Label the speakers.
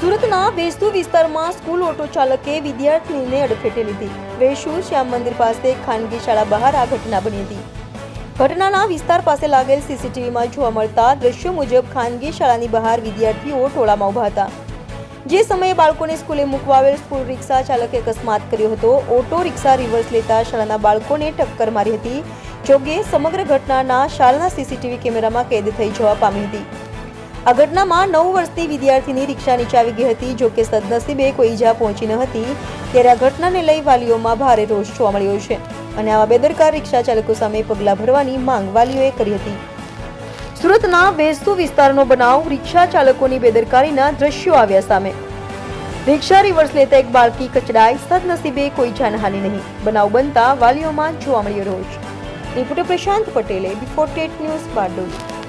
Speaker 1: સુરતના વેસુ વિસ્તારમાં school auto ચાલકે વિદ્યાર્થીને અડફેટે લીધી. વેસુ શ્યામ મંદિર પાસે ખાનગી શાળા બહાર આ ઘટના બની હતી. ઘટનાના વિસ્તાર પાસે લાગેલ સીસીટીવીમાં જોવા મળતા દ્રશ્યો મુજબ ખાનગી શાળાની બહાર વિદ્યાર્થીઓ ટોળામાં ઊભા હતા. જે સમયે બાળકોને સ્કૂલે મૂકવા આવેલ સ્કૂલ રિક્ષા ચાલકે અકસ્માત કર્યો હતો. ઓટો રિક્ષા રિવર્સ લેતા શાળાના બાળકોને ટક્કર મારી હતી, જોકે સમગ્ર ઘટનાના શાળાના સીસીટીવી કેમેરામાં કેદ થઈ જવા પામી હતી. આ ઘટનામાં નવ વર્ષની વિદ્યાર્થીની રિક્ષા નીચે આવી ગઈ હતી. જો કે સદનસીબે કોઈ ઈજા પહોંચી ન હતી, ત્યારે આ ઘટનાને લઈ વાલીઓમાં ભારે રોષ જોવા મળ્યો છે અને આવા બેદરકાર રિક્ષા ચાલકો સામે પગલાં ભરવાની માંગ વાલીઓએ કરી હતી. સુરતના વેસ્તુ વિસ્તારનો બનાવ રિક્ષા ચાલકોની બેદરકારીના દ્રશ્યો આવ્યા સામે. રિક્ષા રિવર્સ લેતા એક બાળકી કચડાઈ, સદનસીબે કોઈ જાનહાનિ નહીં. બનાવ બનતા વાલીઓમાં જોવા મળ્યો રોષ. રિપોર્ટર પ્રશાંત પટેલે બિફોર ટેટ ન્યૂઝ બારડોલી.